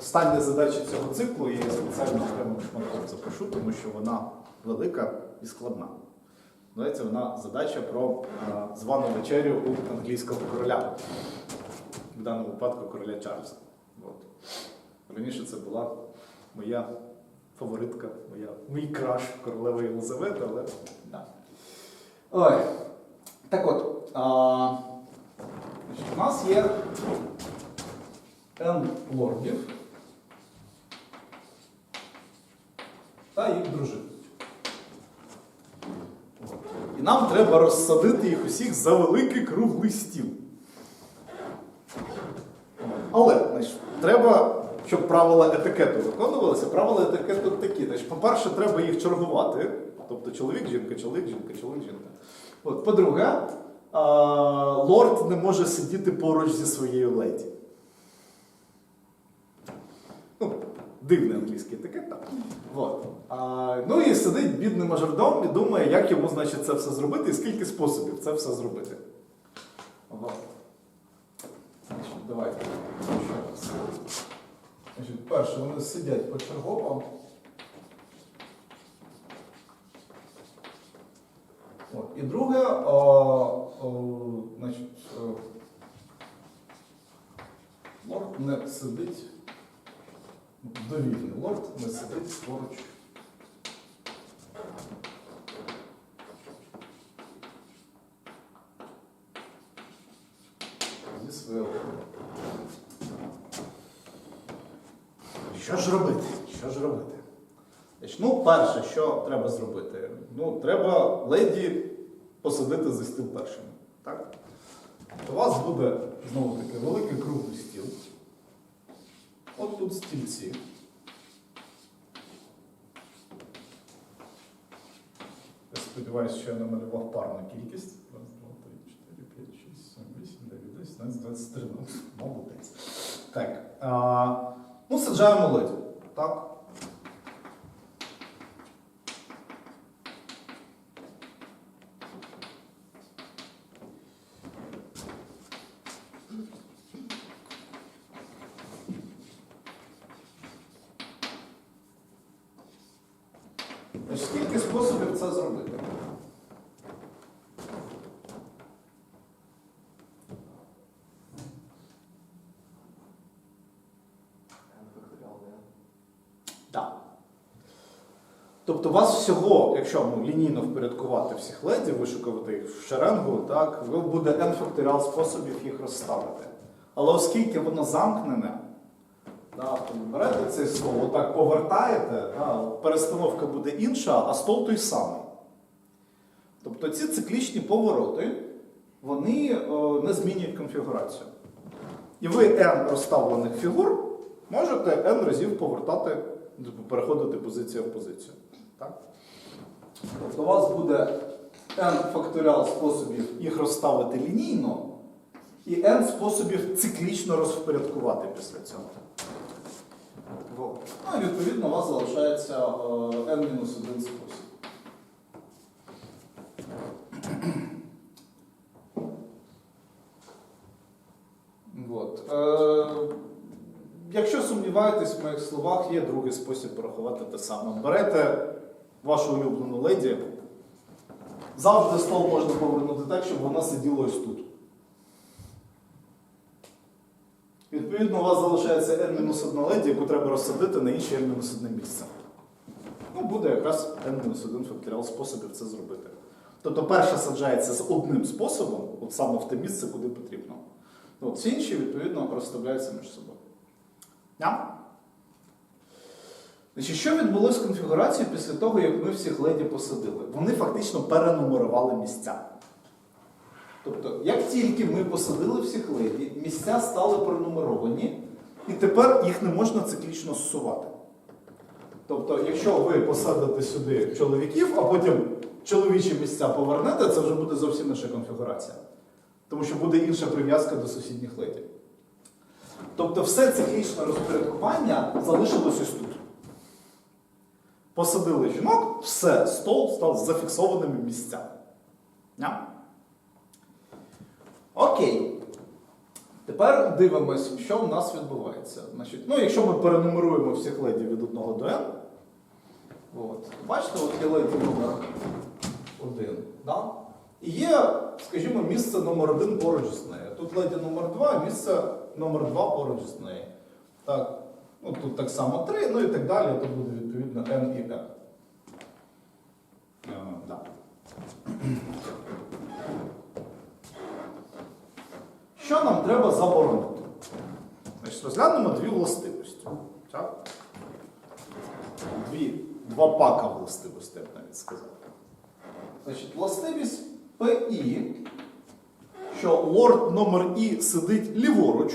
остання задача цього циклу я її спеціально окремим шматком запишу, тому що вона велика і складна. Називається вона задача про е, звану вечерю у англійського короля. В даному випадку короля Чарльза. От. Раніше це була моя фаворитка, моя, мій краш королева Єлизавета, але да. Ой. Так от, а, значить, у нас є N лордів та їх дружин. От. І нам треба розсадити їх усіх за великий круглий стіл. Але значить, треба, щоб правила етикету виконувалися, правила етикету такі. Значить, по-перше, треба їх чергувати. Тобто чоловік, жінка, чоловік, жінка, чоловік, жінка. От, по-друге, лорд не може сидіти поруч зі своєю леді. Ну, дивний англійський етикет, так. От. А, ну і сидить бідний мажордом і думає, як йому значить, це все зробити і скільки способів це все зробити. Значить, давайте. ще раз. Значить, перше, вони сидять почергово. От. І друге, о, о, значить, о, лорд не сидить, довільний лорд не сидить поруч. Зі своєю. Що ж робити? Що ж робити? Ну, перше, що треба зробити? Ну, треба леді посадити за стіл першим. Так? У вас буде знову таки великий круглий стіл. От тут стільці. Я сподіваюся, що я намалював парну кількість. Раз, два, три, чотири, п'ять, шість, сім, вісім, дев'ять, десять, одинадцять, двадцять три. Молодець. Так. А, ну, саджаємо ледь. Так. Значить, Скільки способів це зробити? Так. Тобто у вас всього, якщо ну, лінійно впорядкувати всіх леді, вишукувати їх в шеренгу, так, буде n факторіал способів їх розставити. Але оскільки воно замкнене, да, то берете цей стол, отак повертаєте, да, перестановка буде інша, а стол той самий. Тобто ці циклічні повороти, вони е, не змінюють конфігурацію. І ви n розставлених фігур можете n разів повертати, тобто переходити позиція в позицію. Так? Тобто у вас буде n факторіал способів їх розставити лінійно, і n способів циклічно розпорядкувати після цього. Ну і відповідно у вас залишається е, n-1 спосіб. Вот. Е, якщо сумніваєтесь в моїх словах, є другий спосіб порахувати те саме. Берете вашу улюблену леді, завжди стол можна повернути так, щоб вона сиділа ось тут. Відповідно, у вас залишається n-1 леді, яку треба розсадити на інше n-1 місце. Ну, буде якраз n-1 факторіал способів це зробити. Тобто перша саджається з одним способом, от саме в те місце, куди потрібно. Ну, От, всі інші, відповідно, розставляються між собою. Yeah? Значить, що відбулося з конфігурацією після того, як ми всіх леді посадили? Вони фактично перенумерували місця. Тобто, як тільки ми посадили всіх леді, місця стали пронумеровані, і тепер їх не можна циклічно зсувати. Тобто, якщо ви посадите сюди чоловіків, а потім чоловічі місця повернете, це вже буде зовсім інша конфігурація. Тому що буде інша прив'язка до сусідніх леді. Тобто, все циклічне розпорядкування залишилось ось тут. Посадили жінок, все, стол став зафіксованими місцями. Окей. Тепер дивимось, що в нас відбувається. Значить, ну, якщо ми перенумеруємо всіх ледів від 1 до n, от, бачите, от є леді номер 1. Да? І є, скажімо, місце номер 1 поруч з нею. Тут леді номер 2, а місце номер 2 поруч з нею. Так, ну, тут так само 3, ну і так далі. Тут буде відповідно n і n. Е, да. Що нам треба заборонити? Значить, розглянемо дві властивості. Так? Дві, два пака властивостей, я б навіть сказав. Значить, властивість PI, що лорд номер І сидить ліворуч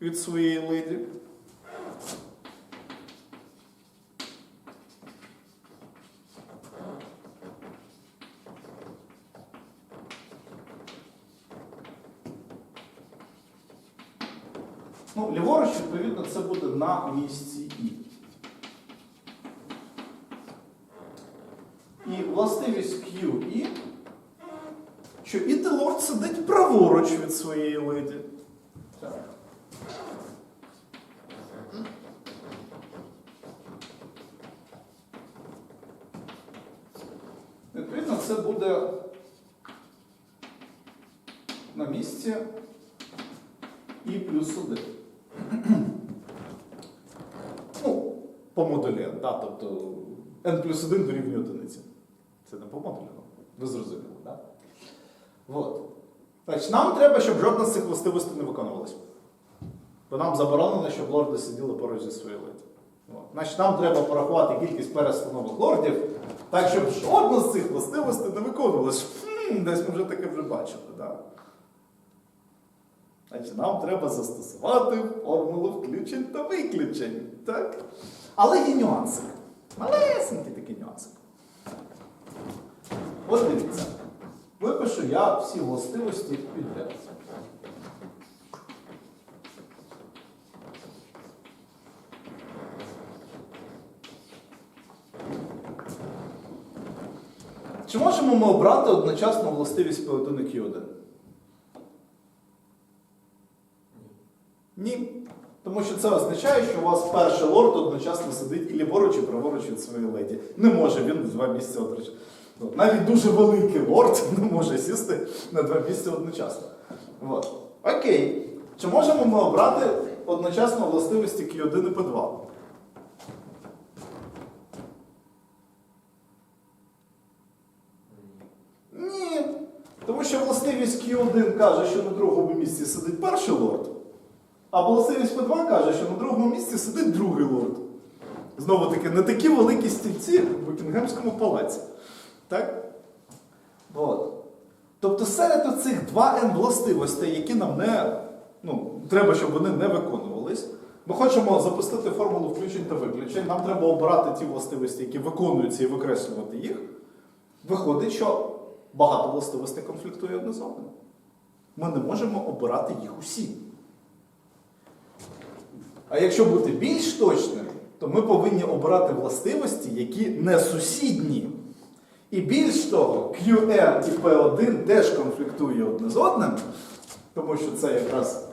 від своєї леді. Ну, ліворуч, відповідно, це буде на місці І. І властивість QE, що іти лорд сидить праворуч від своєї леді. Відповідно, це буде на місці і плюс 1. ну, по да, тобто n плюс 1 дорівнює одиниці. Це не по ви зрозуміли, так? Да? От. Значить, нам треба, щоб жодна з цих властивостей не виконувалась. Бо нам заборонено, щоб лорди сиділи поруч зі своєю леді. Значить, нам треба порахувати кількість перестановок лордів, так, щоб жодна з цих властивостей не виконувалась. Хм, десь ми вже таке вже бачили. Да? Значить, нам треба застосувати формулу включень та виключень. Так? Але є нюансик. Малесенький такий нюансик. От дивіться. Випишу я всі властивості підряд. Чи можемо ми обрати одночасно властивість P1 і Q1? Ні. Тому що це означає, що у вас перший лорд одночасно сидить і ліворуч, і праворуч від своєї леді. Не може він два місця одночасно. Ну, Навіть дуже великий лорд не може сісти на два місця одночасно. От. Окей. Чи можемо ми обрати одночасно властивості Q1 і P2? Ні. Тому що властивість Q1 каже, що на другому місці сидить перший лорд. А властивість P2 каже, що на другому місці сидить другий лорд. Знову таки, не такі великі стільці в Букінгемському палаці. Так? От. Тобто серед цих 2N властивостей, які нам не ну, треба, щоб вони не виконувались, ми хочемо запустити формулу включень та виключень. Нам треба обирати ті властивості, які виконуються, і викреслювати їх. Виходить, що багато властивостей конфліктує одне з одним. Ми не можемо обирати їх усі. А якщо бути більш точним, то ми повинні обирати властивості, які не сусідні. І більш того, QN і P1 теж конфліктує одне з одним, тому що це якраз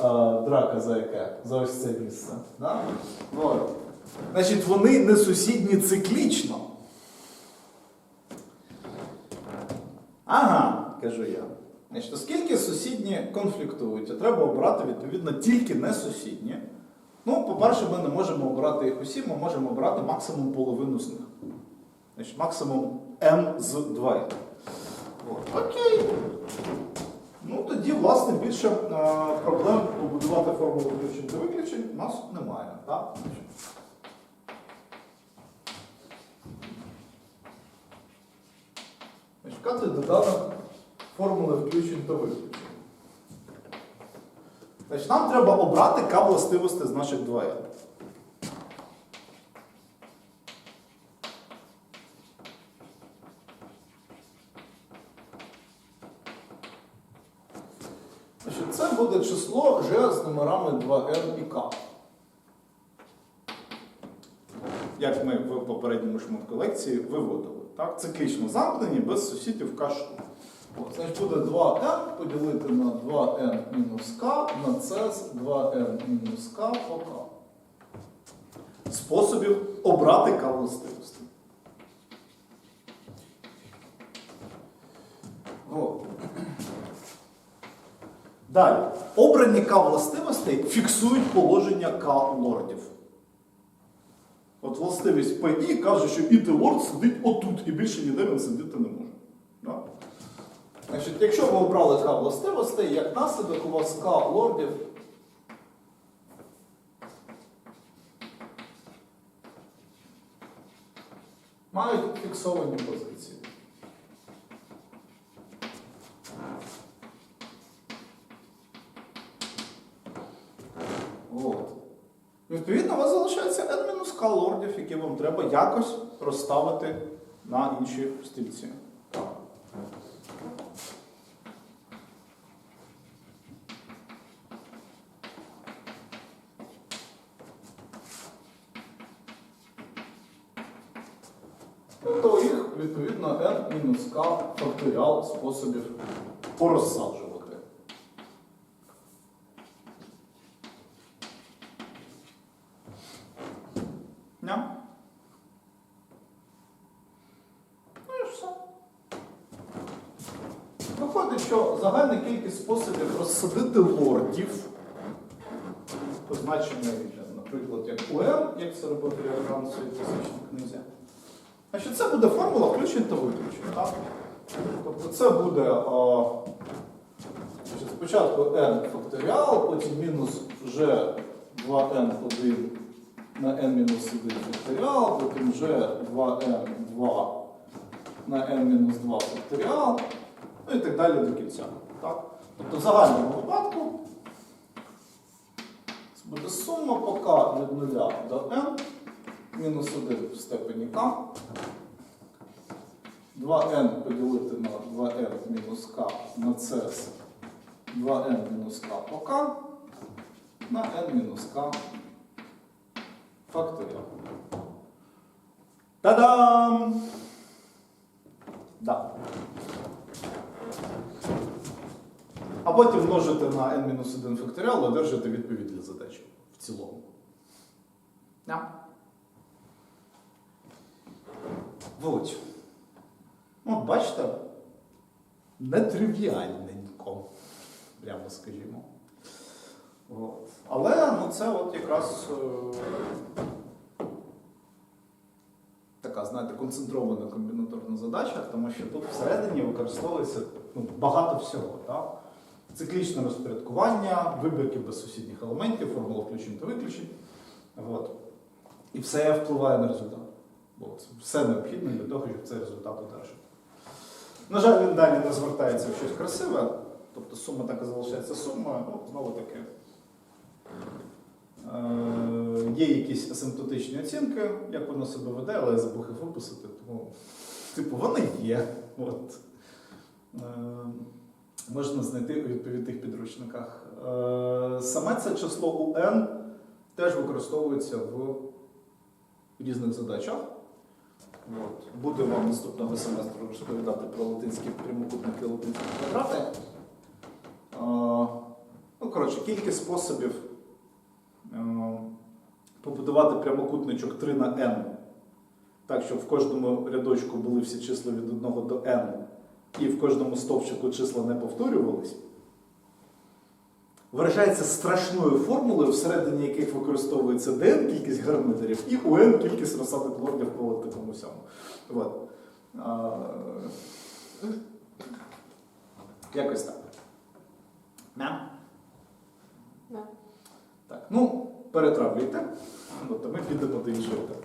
е, драка за яке? За ось це місце. Да? От. Значить, вони не сусідні циклічно. Ага, кажу я. Значить, оскільки сусідні конфліктують, а треба обрати відповідно тільки не сусідні. Ну, по-перше, ми не можемо обрати їх усі, ми можемо обрати максимум половину з них. Значить, максимум n з 2. От. Окей. Ну, тоді, власне, більше е, проблем побудувати формулу включень та виключень у нас немає. Так? Шукати доданок формули включень та виключень. Значить, нам треба обрати К властивості з наших 2N. Значить, це буде число G з номерами 2N і K. Як ми в попередньому шматку лекції виводили. Так? Циклічно замкнені без сусідів К штук. Значить буде 2n поділити на 2n мінус k на c з 2n мінус k по k. Способів обрати k властивості. Далі. Обрані К властивостей фіксують положення К лордів. От властивість ПІ каже, що іти лорд сидить отут і більше ніде він сидіти не може. Значить, якщо ви обрали К властивостей, як наслідок у вас К лордів мають фіксовані позиції. От. Відповідно, у вас залишається n-к лордів, які вам треба якось розставити на інші стільці. То їх, відповідно, n-к факторіал способів порозсаджувати. Ням. Ну і все. Виходить, що загальна кількість способів розсадити лордів, позначення, наприклад, як УМ, як це робив Ріорган в своїй фізичній книзі. Значить, це буде формула включень та виключень. Тобто це буде а, значить, спочатку n факторіал, потім мінус вже 2n1 на n-1 факторіал, потім вже 2n2 на n-2 факторіал, ну і так далі до кінця. Так? Тобто в загальному випадку це буде сума по k від 0 до n, мінус 1 в степені k, 2n поділити на 2n мінус k на з 2n мінус k по k на n мінус k факторіал. Та-дам! Да. А потім множите на n-1 факторіал і одержите відповідь для задачі в цілому. Да. Вот. От бачите, нетривіальненько, прямо скажімо. От. Але ну, це от якраз е, така, знаєте, концентрована комбінаторна задача, тому що тут всередині використовується ну, багато всього. Так? Циклічне розпорядкування, вибірки безсусідніх елементів, формула включень та виключень. От. І все впливає на результат. От. Все необхідне для того, щоб цей результат одержати. На жаль, він далі не звертається в щось красиве, тобто сума так і залишається сумою, ну, знову таки. Е, Є якісь асимптотичні оцінки, як воно себе веде, але я забув їх виписати, тому типу, вони є. От. Е, Можна знайти у відповідних підручниках. Е, Саме це число UN теж використовується в різних задачах. От. Буде вам наступного семестру розповідати про латинські прямокутники латинські квадрати. Ну, коротше, кількість способів е, побудувати прямокутничок 3 на n, так, щоб в кожному рядочку були всі числа від 1 до n, і в кожному стовпчику числа не повторювались, виражається страшною формулою, всередині яких використовується dn кількість гармидерів, і un кількість розсадок лордів по такому сьому. От. А, Якось так. Не? Так, ну, перетравлюйте, Тобто ми підемо до іншого. теми.